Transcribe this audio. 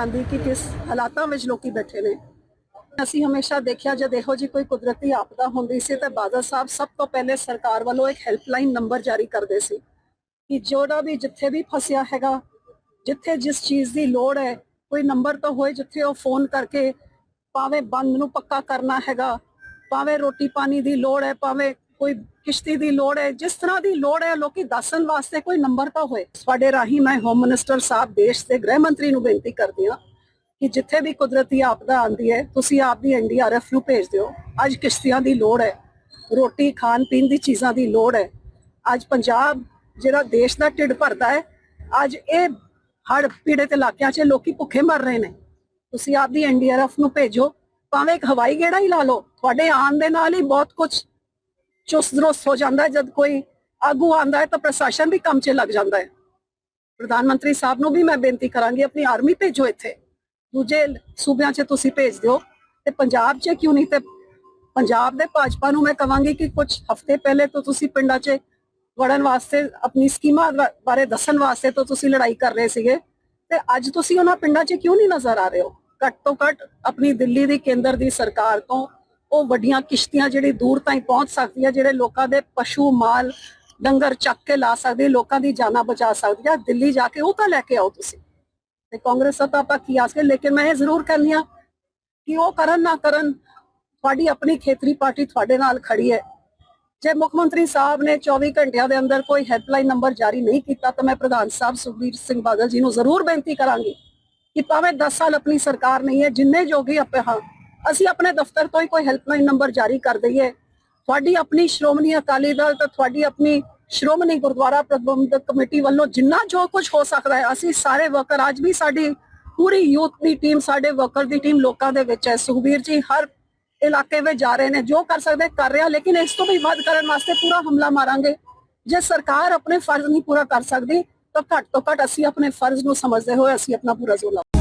ਆਉਂਦੀ ਕਿ ਕਿਸ ਹਾਲਾਤਾਂ ਵਿੱਚ ਲੋਕੀ ਬੈਠੇ ਨੇ। ਅਸੀਂ ਹਮੇਸ਼ਾ ਦੇਖਿਆ, ਜਦ ਇਹੋ ਜੀ ਕੋਈ ਕੁਦਰਤੀ ਆਪਦਾ ਹੁੰਦੀ ਸੀ ਤੇ ਬਾਦਲ ਸਾਹਿਬ ਸਭ ਤੋਂ ਪਹਿਲੇ ਸਰਕਾਰ ਵੱਲੋਂ ਇੱਕ ਹੈਲਪਲਾਈਨ ਨੰਬਰ ਜਾਰੀ ਕਰਦੇ ਸੀ ਕਿ ਜੋੜਾ ਵੀ ਜਿੱਥੇ ਵੀ ਫਸਿਆ ਹੈਗਾ, ਜਿੱਥੇ ਜਿਸ ਚੀਜ਼ ਦੀ ਲੋੜ ਹੈ, ਕੋਈ ਨੰਬਰ ਤਾਂ ਹੋਏ ਜਿੱਥੇ ਉਹ ਫੋਨ ਕਰਕੇ ਭਾਵੇਂ ਬੰਦ ਨੂੰ ਪੱਕਾ ਕਰਨਾ ਹੈਗਾ, ਭਾਵੇਂ ਰੋਟੀ ਪਾਣੀ ਦੀ ਲੋੜ ਹੈ, ਭਾਵੇਂ ਕੋਈ ਕਿਸ਼ਤੀ ਦੀ ਲੋੜ ਹੈ, ਜਿਸ ਤਰ੍ਹਾਂ ਦੀ ਲੋੜ ਹੈ, ਲੋਕੀ ਦੱਸਣ ਵਾਸਤੇ ਕੋਈ ਨੰਬਰ ਤਾਂ ਹੋਏ। ਤੁਹਾਡੇ ਰਾਹੀਂ ਮੈਂ ਹੋਮ ਮਿਨਿਸਟਰ ਸਾਹਿਬ, ਦੇਸ਼ ਦੇ ਗ੍ਰਹਿ ਮੰਤਰੀ ਨੂੰ ਬੇਨਤੀ ਕਰਦੀ ਹਾਂ ਕਿ ਜਿੱਥੇ ਵੀ ਕੁਦਰਤੀ ਆਪਦਾ ਆਂਦੀ ਹੈ, ਤੁਸੀਂ ਆਪਦੀ ਐਨਡੀਆਰਐਫ ਨੂੰ ਭੇਜ ਦਿਓ। ਅੱਜ ਕਿਸ਼ਤੀਆਂ ਦੀ ਲੋੜ ਹੈ, ਰੋਟੀ, ਖਾਣ ਪੀਣ ਦੀ ਚੀਜ਼ਾਂ ਦੀ ਲੋੜ ਹੈ। ਅੱਜ ਪੰਜਾਬ ਜਿਹੜਾ ਦੇਸ਼ ਦਾ ਢਿੱਡ ਭਰਦਾ ਹੈ, ਅੱਜ ਇਹ ਹੜ ਪੀੜਤ ਇਲਾਕਿਆਂ 'ਚ ਲੋਕੀ ਭੁੱਖੇ ਮਰ ਰਹੇ ਨੇ। ਤੁਸੀਂ ਆਪਦੀ ਐਨਡੀਆਰਐਫ ਨੂੰ ਭੇਜੋ, ਭਾਵੇਂ ਇੱਕ ਹਵਾਈ ਗੇੜਾ ਹੀ ਲਾ ਲਓ, ਤੁਹਾਡੇ ਆਉਣ ਦੇ ਨਾਲ ਹੀ ਬਹੁਤ ਕੁਝ ਚੁਸਤ ਦਰੁਸਤ ਹੋ ਜਾਂਦਾ ਹੈ। ਜਦ ਕੋਈ ਆਗੂ ਆਂਦਾ ਹੈ ਤਾਂ ਪ੍ਰਸ਼ਾਸਨ ਵੀ ਕੰਮ 'ਚ ਲੱਗ ਜਾਂਦਾ ਹੈ। ਪ੍ਰਧਾਨ ਮੰਤਰੀ ਸਾਹਿਬ ਨੂੰ ਵੀ ਮੈਂ ਬੇਨਤੀ ਕਰਾਂਗੀ, ਆਪਣੀ ਆਰਮੀ ਭੇਜੋ ਇੱਥੇ। ਦੂਜੇ ਸੂਬਿਆਂ 'ਚ ਤੁਸੀਂ ਭੇਜ ਦਿਓ। ਤੇ ਪੰਜਾਬ 'ਚ ਕਿਉਂ ਨਹੀਂ? ਤੇ ਪੰਜਾਬ ਦੇ ਭਾਜਪਾ ਨੂੰ ਮੈਂ ਕਵਾਂਗੀ ਕਿ ਕੁਝ ਹਫ਼ਤੇ ਪਹਿਲੇ ਤੋਂ ਤੁਸੀਂ ਪਿੰਡਾਂ 'ਚ ਵੜਨ ਵਾਸਤੇ, ਆਪਣੀ ਸਕੀਮਾਂ ਬਾਰੇ ਦੱਸਣ ਵਾਸਤੇ ਤੋਂ ਤੁਸੀਂ ਲੜਾਈ ਕਰ ਰਹੇ ਸੀਗੇ। ਤੇ ਅੱਜ ਤੁਸੀਂ ਉਹਨਾਂ ਪਿੰਡਾਂ 'ਚ ਕਿਉਂ ਨਹੀਂ ਨਜ਼ਰ ਆ ਰਹੇ ਹੋ? ਘੱਟ ਤੋਂ ਘੱਟ ਆਪਣੀ ਦਿੱਲੀ ਦੀ ਕੇਂਦਰ ਦੀ ਸਰਕਾਰ ਤੋਂ ਉਹ ਵੱਡੀਆਂ ਕਿਸ਼ਤੀਆਂ ਜਿਹੜੀ ਦੂਰ ਤਾਈਂ ਪਹੁੰਚ ਸਕਦੀਆਂ ਜਿਹੜੇ ਲੋਕਾਂ ਦੇ ਪਸ਼ੂ, ਮਾਲ, ਡੰਗਰ ਚੱਕ ਕੇ ਲਾ ਸਕਦੇ, ਲੋਕਾਂ ਦੀ ਜਾਨਾਂ ਬਚਾ ਸਕਦੀਆਂ ਦਿੱਲੀ ਜਾ ਕੇ ਉਹ ਤਾਂ ਲੈ ਕੇ ਆਓ ਤੁਸੀਂ। ਤੇ ਕਾਂਗਰਸ ਦਾ ਤਾਂ ਆਪਾਂ ਕੀ ਆਸ ਕੇ ਲੇਕਿਨ ਮੈਂ ਇਹ ਜ਼ਰੂਰ ਕਹਿੰਦੀ ਹਾਂ ਕਿ ਉਹ ਕਰਨ ਨਾ ਕਰਨ ਤੁਹਾਡੀ ਆਪਣੀ ਖੇਤਰੀ ਪਾਰਟੀ ਤੁਹਾਡੇ ਨਾਲ ਖੜੀ ਹੈ। ਜੇ ਮੁੱਖ ਮੰਤਰੀ ਸਾਹਿਬ ਨੇ 24 ਘੰਟਿਆਂ ਦੇ ਅੰਦਰ ਕੋਈ ਹੈਲਪਲਾਈਨ ਨੰਬਰ ਜਾਰੀ ਨਹੀਂ ਕੀਤਾ, ਤਾਂ ਮੈਂ ਪ੍ਰਧਾਨ ਸਾਹਿਬ ਸੁਖਬੀਰ ਸਿੰਘ ਬਾਦਲ ਜੀ ਨੂੰ ਜ਼ਰੂਰ ਬੇਨਤੀ ਕਰਾਂਗੀ ਕਿ ਭਾਵੇਂ 10 ਸਾਲ ਆਪਣੀ ਸਰਕਾਰ ਨਹੀਂ ਹੈ, ਜਿੰਨੇ ਜੋਗੀ ਆਪਾਂ ਹਾਂ ਅਸੀਂ ਆਪਣੇ ਦਫ਼ਤਰ ਤੋਂ ਹੀ ਕੋਈ ਹੈਲਪਲਾਈਨ ਨੰਬਰ ਜਾਰੀ ਕਰ ਦਈਏ। ਤੁਹਾਡੀ ਆਪਣੀ ਸ਼੍ਰੋਮਣੀ ਅਕਾਲੀ ਦਲ ਤੇ ਤੁਹਾਡੀ ਆਪਣੀ ਸ਼੍ਰੋਮਣੀ ਗੁਰਦੁਆਰਾ ਪ੍ਰਬੰਧਕ ਕਮੇਟੀ ਵੱਲੋਂ ਜਿੰਨਾ ਜੋ ਕੁਝ ਹੋ ਸਕਦਾ ਹੈ, ਅਸੀਂ ਸਾਰੇ ਵਰਕਰ ਅੱਜ ਵੀ ਸਾਡੀ ਪੂਰੀ ਯੂਥ ਦੀ ਟੀਮ ਸਾਡੇ ਵਰਕਰ ਦੀ ਟੀਮ ਲੋਕਾਂ ਦੇ ਵਿੱਚ ਹੈ। ਸੁਖਬੀਰ ਜੀ, ਹਰ ਇਲਾਕੇ ਵਿੱਚ ਜਾ ਰਹੇ ਨੇ, ਜੋ ਕਰ ਸਕਦੇ ਕਰ ਰਿਹਾ, ਲੇਕਿਨ ਇਸ ਤੋਂ ਵੀ ਵੱਧ ਕਰਨ ਵਾਸਤੇ ਪੂਰਾ ਹਮਲਾ ਮਾਰਾਂਗੇ। ਜੇ ਸਰਕਾਰ ਆਪਣੇ ਫਰਜ਼ ਨਹੀਂ ਪੂਰਾ ਕਰ ਸਕਦੀ, ਤਾਂ ਘੱਟ ਤੋਂ ਘੱਟ ਅਸੀਂ ਆਪਣੇ ਫਰਜ਼ ਨੂੰ ਸਮਝਦੇ ਹੋਏ ਅਸੀਂ ਆਪਣਾ ਪੂਰਾ ਜ਼ੋਰ ਲਾਵਾਂਗੇ।